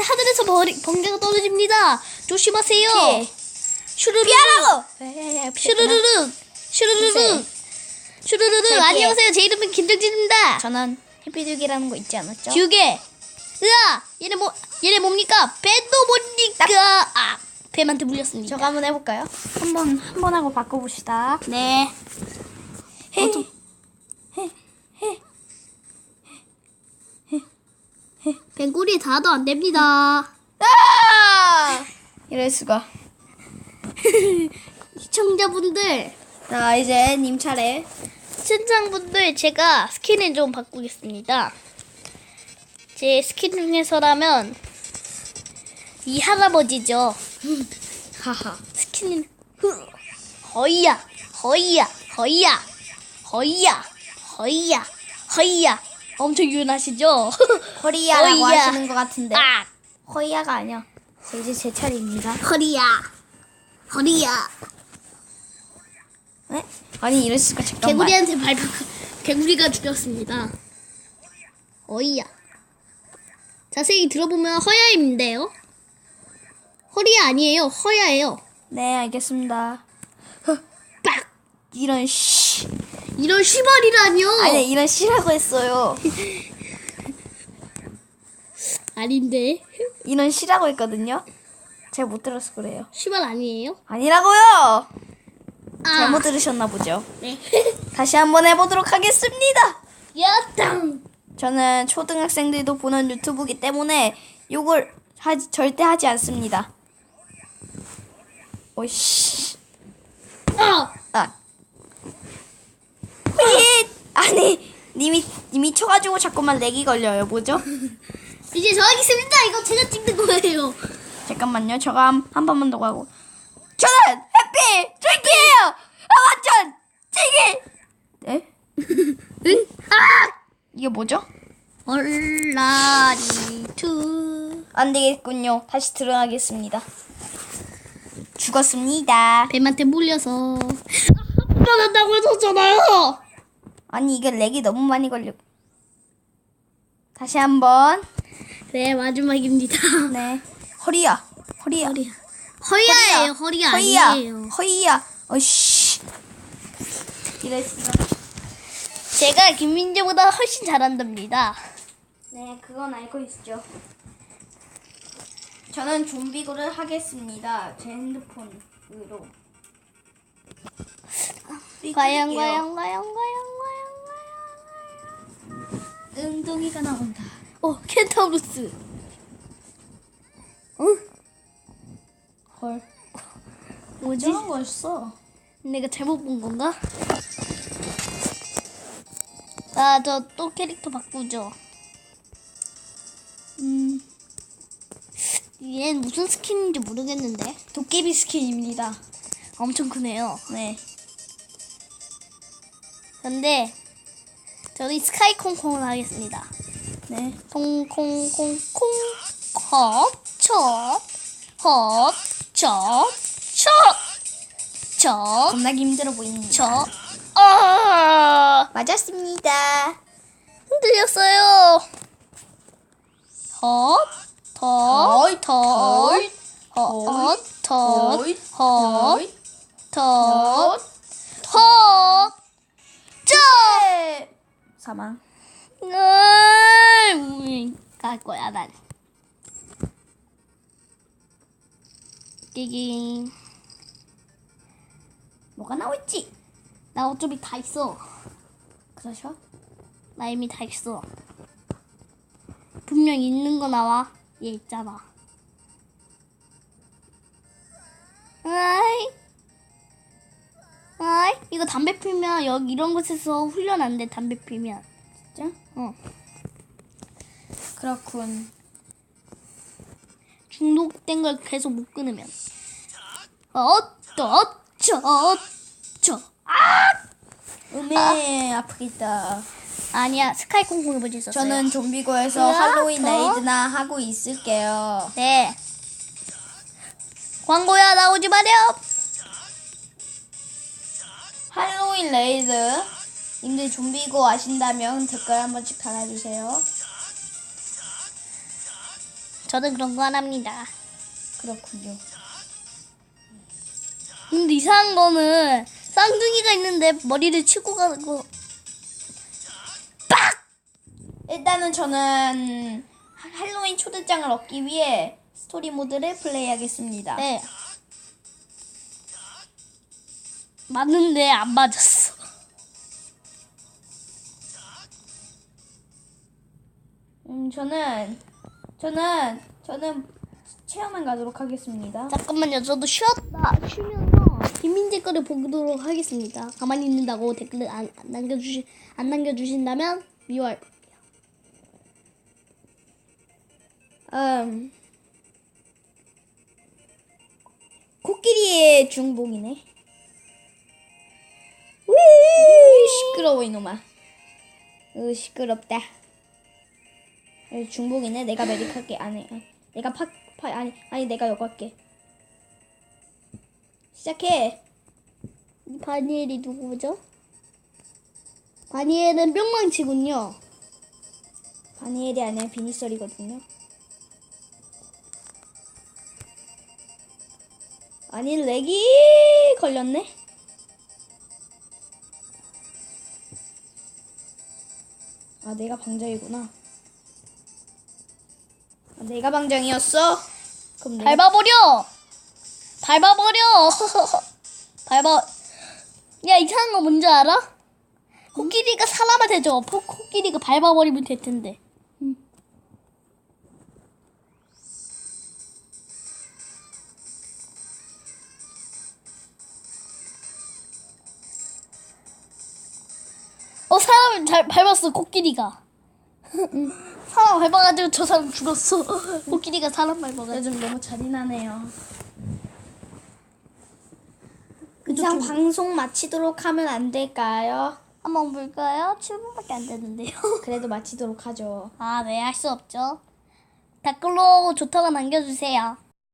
근데 하늘에서 버리, 번개가 떨어집니다. 조심하세요. 피해. 슈르르르. 피하라고. 슈르르. 슈르르르. 슈르르르. 슈르르르. 피해. 안녕하세요. 제 이름은 김정진입니다. 저는 해피두기라는 거 있지 않았죠? 지우개. 으아! 얘네 뭐, 얘네 뭡니까? 배도 뭡니까? 아, 뱀한테 물렸습니다. 저거 한번 해볼까요? 한번 한 번 하고 바꿔봅시다. 네. 헤. 어, 좀- 뱀꼬리에 닿아도 안 됩니다. 아! 이럴 수가. 시청자분들, 자 이제 님 차례. 시청자분들 제가 스킨을 좀 바꾸겠습니다. 제 스킨 중에서라면 이 할아버지죠. 하하. 스킨은 허이야, 허이야, 허이야, 허이야, 허이야, 허이야. 엄청 유연하시죠? 코리아라고 허이야. 하시는 것 같은데. 아, 허이야가 아니야. 자, 이제 제 차례입니다. 허리야, 허리야. 네? 아니 이럴 수가 잠깐만. 개구리한테 밟아 개구리가 죽였습니다. 어이야. 자세히 들어보면 허야임인데요. 허리야 아니에요. 허야예요. 네 알겠습니다. 허, 빡! 이런 씨. 이런 시발이라뇨. 아니 이런 씨라고 했어요. 아닌데. 이런 씨라고 했거든요. 잘못 들어서 그래요. 시발 아니에요? 아니라고요. 아. 잘못 들으셨나 보죠. 네. 다시 한번 해보도록 하겠습니다. 야땅. 저는 초등학생들도 보는 유튜브기 때문에 욕을 하지, 절대 하지 않습니다. 오씨. 아. 아. 휘! 아니, 님이, 님이 쳐가지고 자꾸만 렉이 걸려요. 뭐죠? 이제 저 하겠습니다. 이거 제가 찍는 거예요. 잠깐만요. 저가 한, 한 번만 더 가고. 저는 해피 트리키예요! 아, 완전! 찌기! 네? 응? 아! 이게 뭐죠? 얼라리 투. 안 되겠군요. 다시 들어가겠습니다. 죽었습니다. 뱀한테 물려서. 한번 한다고 했었잖아요. 아니 이게 렉이 너무 많이 걸려. 다시 한번. 네 마지막입니다. 네. 허리야. 허리야. 허리야. 허리야예요. 허리야 허리야. 아니에요. 허리야. 어이씨. 이랬어. 제가 김민재보다 훨씬 잘한답니다. 네, 그건 알고 있죠. 저는 좀비고를 하겠습니다. 제 핸드폰으로. 과연 과연 과연 과연 엉덩이가 나온다. 어 켄타우루스. 응? 헐. 뭐지? 이상한 거였어. 내가 잘못 본 건가? 아 저 또 캐릭터 바꾸죠. 음. 얘는 무슨 스킨인지 모르겠는데 도깨비 스킨입니다. 엄청 크네요. 네. 근데 저는 스카이 콩콩을 하겠습니다. 네. 콩콩콩콩 컵 첩 컵 첩 첩 첩 겁나기 힘들어 보입니다. 저, 아, 맞았습니다. 흔들렸어요. 헛, 덧, 덧, 헛, 덧, 헛, 덧, 헛, 사망. 갈 거야, 난. 끼깅. 뭐가 나올지. 나 어차피 다 있어. 그러셔? 나 이미 다 있어. 분명 있는 거 나와. 얘 있잖아. 이. 이거 담배 피면 여기 이런 곳에서 훈련 안 돼. 담배 피면. 진짜? 어. 그렇군. 중독된 걸 계속 못 끊으면. 어떠, 어쩌, 어쩌. 음에 아 프겠다. 아니야. 스카이 콩콩 해보지 있었어요. 저는 좀비고에서 으아, 할로윈 더? 레이드나 하고 있을게요. 네. 광고야 나오지 마렴. 할로윈 레이드 님들 좀비고 아신다면 댓글 한 번씩 달아주세요. 저는 그런 거 안 합니다. 그렇군요. 근데 이상한 거는 쌍둥이가 있는데 머리를 치고 가는 거. 일단은 저는 하- 할로윈 초대장을 얻기 위해 스토리 모드를 플레이하겠습니다. 네. 맞는데 안 맞았어. 음, 저는 저는 저는 체험만 가도록 하겠습니다. 잠깐만요. 저도 쉬었다 쉬면서 김민재 거를 보도록 하겠습니다. 가만히 있는다고 댓글 안, 안 남겨주시 안 남겨주신다면 미워할. 음, 코끼리의 중복이네. 우 시끄러워 이놈아. 으 시끄럽다. 에, 중복이네. 내가 메딕할게 안해. 아, 내가 파, 파 아니 아니 내가 여거 할게. 시작해. 이 바니엘이 누구죠? 바니엘은 뿅망치군요. 바니엘이 아니라 비니썰이거든요. 아니 렉이 걸렸네. 아 내가 방장이구나. 아, 내가 방장이었어. 그럼 내가 밟아버려! 밟아버려! 밟아. 야, 이상한 거 뭔지 알아? 코끼리가 대죠. 포- 코끼리가 밟아버리면 될 텐데. 사람을 잘 밟았어, 코끼리가. 사람 밟아가지고 저 사람 죽었어. 코끼리가 사람 밟아가지고. 요즘 너무 잔인하네요. 이상 방송 마치도록 하면 안 될까요? 한번 볼까요? 7분밖에 안 되는데요. 그래도 마치도록 하죠. 아, 네, 할 수 없죠. 댓글로 좋다고 남겨주세요.